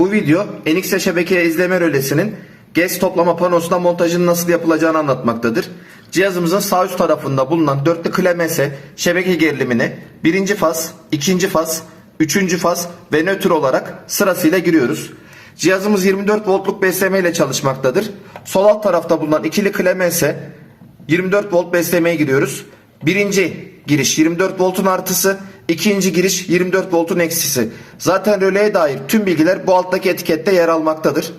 Bu video NXT şebeke izleme rölesinin GES toplama panosunda montajının nasıl yapılacağını anlatmaktadır. Cihazımızın sağ üst tarafında bulunan dörtlü klemese şebeke gerilimini birinci faz, ikinci faz, üçüncü faz ve nötr olarak sırasıyla giriyoruz. Cihazımız 24 voltluk besleme ile çalışmaktadır. Sol alt tarafta bulunan ikili klemese 24 volt beslemeye giriyoruz. Birinci giriş 24 voltun artısı, ikinci giriş 24 voltun eksisi. Zaten röleye dair tüm bilgiler bu alttaki etikette yer almaktadır.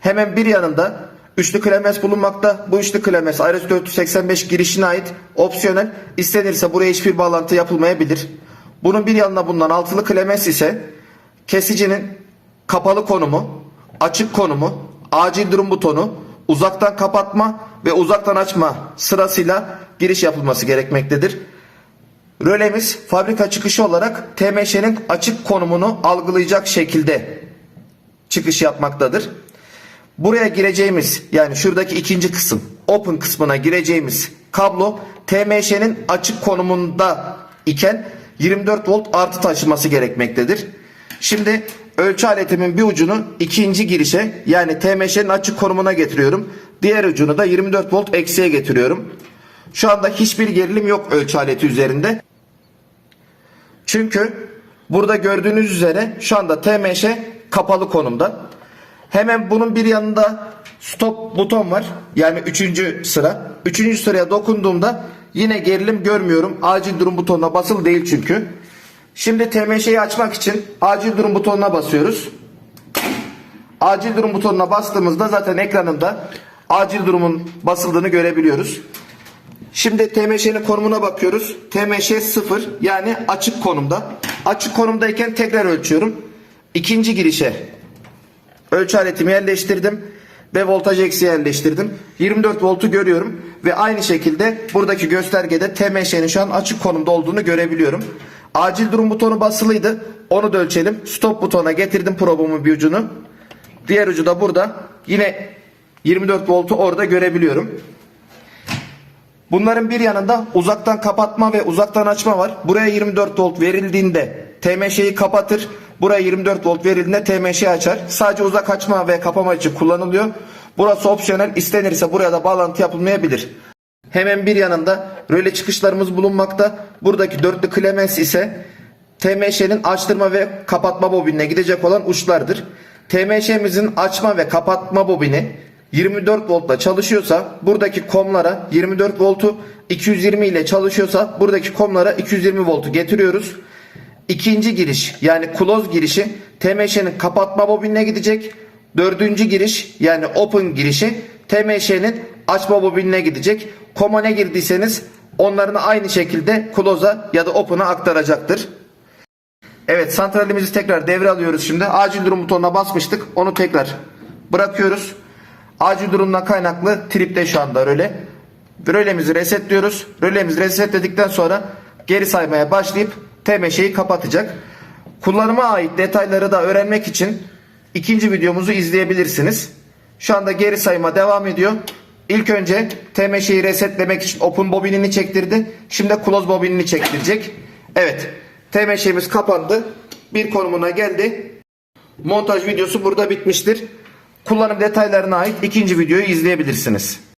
Hemen bir yanında üçlü klemes bulunmakta. Bu üçlü klemes RS485 girişine ait opsiyonel. İstenirse buraya hiçbir bağlantı yapılmayabilir. Bunun bir yanına bulunan altılı klemes ise kesicinin kapalı konumu, açık konumu, acil durum butonu, uzaktan kapatma ve uzaktan açma sırasıyla giriş yapılması gerekmektedir. Rölemiz fabrika çıkışı olarak TMŞ'nin açık konumunu algılayacak şekilde çıkış yapmaktadır. Buraya gireceğimiz yani şuradaki ikinci kısım open kısmına gireceğimiz kablo TMŞ'nin açık konumunda iken 24 volt artı taşıması gerekmektedir. Şimdi ölçü aletimin bir ucunu ikinci girişe yani TMŞ'nin açık konumuna getiriyorum. Diğer ucunu da 24 volt eksiye getiriyorum. Şu anda hiçbir gerilim yok ölçü aleti üzerinde. Çünkü burada gördüğünüz üzere şu anda TMŞ kapalı konumda. Hemen bunun bir yanında stop buton var. Yani üçüncü sıra. Üçüncü sıraya dokunduğumda yine gerilim görmüyorum. Acil durum butonuna basılı değil çünkü. Şimdi TMŞ'yi açmak için acil durum butonuna basıyoruz. Acil durum butonuna bastığımızda zaten ekranında acil durumun basıldığını görebiliyoruz. Şimdi TMŞ'nin konumuna bakıyoruz. TMŞ 0 yani açık konumda. Açık konumdayken tekrar ölçüyorum. İkinci girişe ölçü aletimi yerleştirdim ve voltaj eksi yerleştirdim. 24 voltu görüyorum ve aynı şekilde buradaki göstergede TMŞ'nin şu an açık konumda olduğunu görebiliyorum. Acil durum butonu basılıydı. Onu da ölçelim. Stop butona getirdim probumun bir ucunu. Diğer ucu da burada. Yine 24 voltu orada görebiliyorum. Bunların bir yanında uzaktan kapatma ve uzaktan açma var. Buraya 24 volt verildiğinde TMŞ'yi kapatır. Buraya 24 volt verildiğinde TMŞ'yi açar. Sadece uzak açma ve kapama için kullanılıyor. Burası opsiyonel. İstenirse buraya da bağlantı yapılmayabilir. Hemen bir yanında röle çıkışlarımız bulunmakta. Buradaki dörtlü klemens ise TMŞ'nin açtırma ve kapatma bobinine gidecek olan uçlardır. TMŞ'mizin açma ve kapatma bobini 24 voltla çalışıyorsa buradaki komlara 24 voltu 220 ile çalışıyorsa buradaki komlara 220 voltu getiriyoruz. İkinci giriş yani close girişi TMŞ'nin kapatma bobinine gidecek. Dördüncü giriş yani open girişi TMŞ'nin açma bobinine gidecek. Koma ne girdiyseniz onların aynı şekilde close'a ya da open'a aktaracaktır. Evet santralimizi tekrar devre alıyoruz şimdi. Acil durum butonuna basmıştık. Onu tekrar bırakıyoruz. Acil durumdan kaynaklı tripte şu anda röle. Rölemizi resetliyoruz. Rölemizi resetledikten sonra geri saymaya başlayıp TMŞ'yi kapatacak. Kullanıma ait detayları da öğrenmek için ikinci videomuzu izleyebilirsiniz. Şu anda geri sayma devam ediyor. İlk önce TMŞ'yi resetlemek için open bobinini çektirdi. Şimdi close bobinini çektirecek. Evet. TMŞ'miz kapandı. Bir konumuna geldi. Montaj videosu burada bitmiştir. Kullanım detaylarına ait ikinci videoyu izleyebilirsiniz.